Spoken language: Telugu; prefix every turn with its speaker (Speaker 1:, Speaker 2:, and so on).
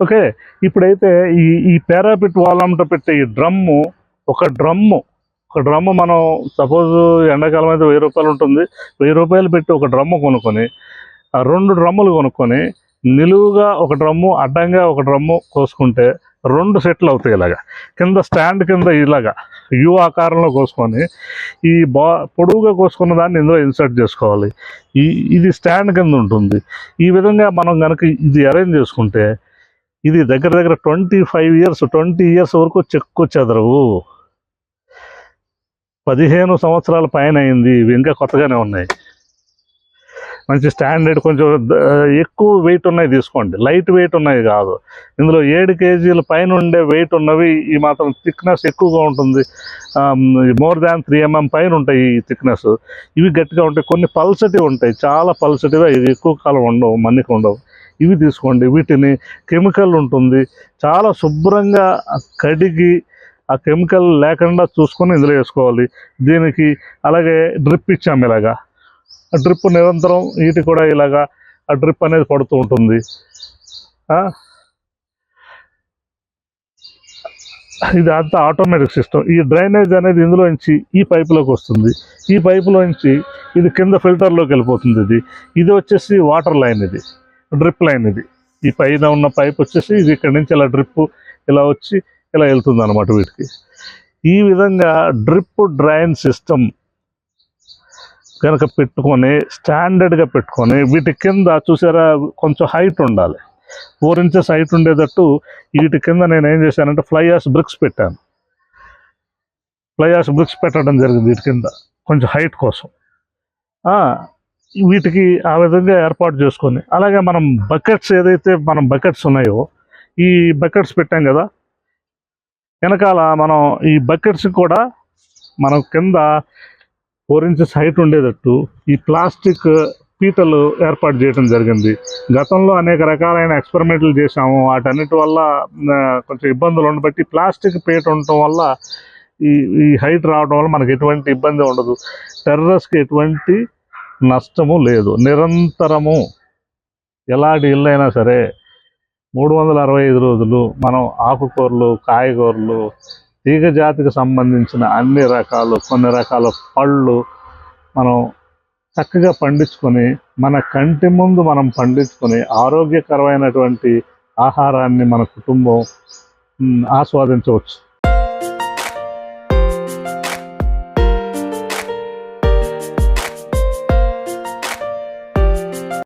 Speaker 1: ఓకే? ఇప్పుడైతే ఈ ఈ పారాపిట్ వాలంట పెట్టే ఈ డ్రమ్ము ఒక డ్రమ్ము ఒక డ్రమ్ము మనం సపోజ్ ఎండాకాలం అయితే వెయ్యి రూపాయలు ఉంటుంది. వెయ్యి రూపాయలు పెట్టి ఒక డ్రమ్ము కొనుక్కొని ఆ రెండు డ్రమ్ములు కొనుక్కొని నిలువుగా ఒక డ్రమ్ము అడ్డంగా ఒక డ్రమ్ము కోసుకుంటే రెండు సెట్లు అవుతాయి ఇలాగా. కింద స్టాండ్ కింద ఇలాగా. యు ఆకారంలో కోసుకొని ఈ బా పొడవుగా కోసుకున్న దాన్ని ఇందులో ఇన్సర్ట్ చేసుకోవాలి. ఈ ఇది స్టాండ్ కింద ఉంటుంది. ఈ విధంగా మనం కనుక ఇది అరేంజ్ చేసుకుంటే ఇది దగ్గర దగ్గర twenty five years twenty years వరకు చెక్కు చెదరవు. పదిహేను సంవత్సరాల పైన అయింది ఇవి ఇంకా కొత్తగానే ఉన్నాయి. మంచి స్టాండర్డ్ కొంచెం ఎక్కువ వెయిట్ ఉన్నాయి తీసుకోండి. లైట్ వెయిట్ ఉన్నాయి కాదు. ఇందులో ఏడు కేజీల పైన ఉండే వెయిట్ ఉన్నవి ఈ మాత్రం థిక్నెస్ ఎక్కువగా ఉంటుంది. మోర్ దాన్ త్రీ ఎంఎం పైన ఉంటాయి ఈ థిక్నెస్ ఇవి గట్టిగా ఉంటాయి కొన్ని పల్సటివి ఉంటాయి చాలా పల్సటిగా ఇది ఎక్కువ కాలం ఉండవు మన్నిక ఉండవు. ఇవి తీసుకోండి. వీటిని కెమికల్ ఉంటుంది. చాలా శుభ్రంగా కడిగి ఆ కెమికల్ లేకుండా చూసుకొని ఇందులో వేసుకోవాలి. దీనికి అలాగే డ్రిప్ ఇచ్చాము ఇలాగా. ఆ డ్రిప్ నిరంతరం వీటి కూడా ఇలాగా ఆ డ్రిప్ అనేది పడుతూ ఉంటుంది. ఇది అంతా ఆటోమేటిక్ సిస్టమ్ ఈ డ్రైనేజ్ అనేది ఇందులోంచి ఈ పైపులోకి వస్తుంది. ఈ పైపులోంచి ఇది కింద ఫిల్టర్లోకి వెళ్ళిపోతుంది ఇది. ఇది వచ్చేసి వాటర్ లైన్ ఇది. డ్రిప్ లైన్ ఇది. ఈ పైన ఉన్న పైప్ వచ్చేసి ఇది ఇక్కడ నుంచి ఇలా డ్రిప్ ఇలా వచ్చి ఇలా వెళ్తుంది అనమాట వీటికి. ఈ విధంగా డ్రిప్ డ్రైన్ సిస్టమ్ కనుక పెట్టుకొని స్టాండర్డ్గా పెట్టుకొని వీటి కింద చూసారా కొంచెం హైట్ ఉండాలి. ఫోర్ ఇంచెస్ హైట్ ఉండేటట్టు వీటి కింద నేను ఏం చేశానంటే ఫ్లైయాస్ బ్రిక్స్ పెట్టాను. ఫ్లైయాస్ బ్రిక్స్ పెట్టడం జరిగింది వీటి కింద కొంచెం హైట్ కోసం. వీటికి ఆ విధంగా ఏర్పాటు చేసుకొని అలాగే మనం బకెట్స్ ఏదైతే మనం బకెట్స్ ఉన్నాయో ఈ బకెట్స్ పెట్టాం కదా వెనకాల మనం ఈ బకెట్స్ కూడా మనం కింద ఫోర్ ఇంచెస్ హైట్ ఉండేటట్టు ఈ ప్లాస్టిక్ పీటలు ఏర్పాటు చేయడం జరిగింది. గతంలో అనేక రకాలైన ఎక్స్పెరిమెంట్లు చేశాము. వాటన్నిటి వల్ల కొంచెం ఇబ్బందులు ఉండబట్టి ప్లాస్టిక్ పీట ఉండటం వల్ల ఈ ఈ హైట్ రావడం వల్ల మనకి ఎటువంటి ఇబ్బంది ఉండదు. టెర్రస్కి ఎటువంటి నష్టము లేదు. నిరంతరము ఎలాంటి ఇల్లు అయినా సరే మూడు వందల అరవై ఐదు రోజులు మనం ఆకుకూరలు కాయగూరలు తీగ జాతికి సంబంధించిన అన్ని రకాలు కొన్ని రకాల పళ్ళు మనం చక్కగా పండించుకొని మన కంటి ముందు మనం పండించుకొని ఆరోగ్యకరమైనటువంటి ఆహారాన్ని మన కుటుంబం ఆస్వాదించవచ్చు.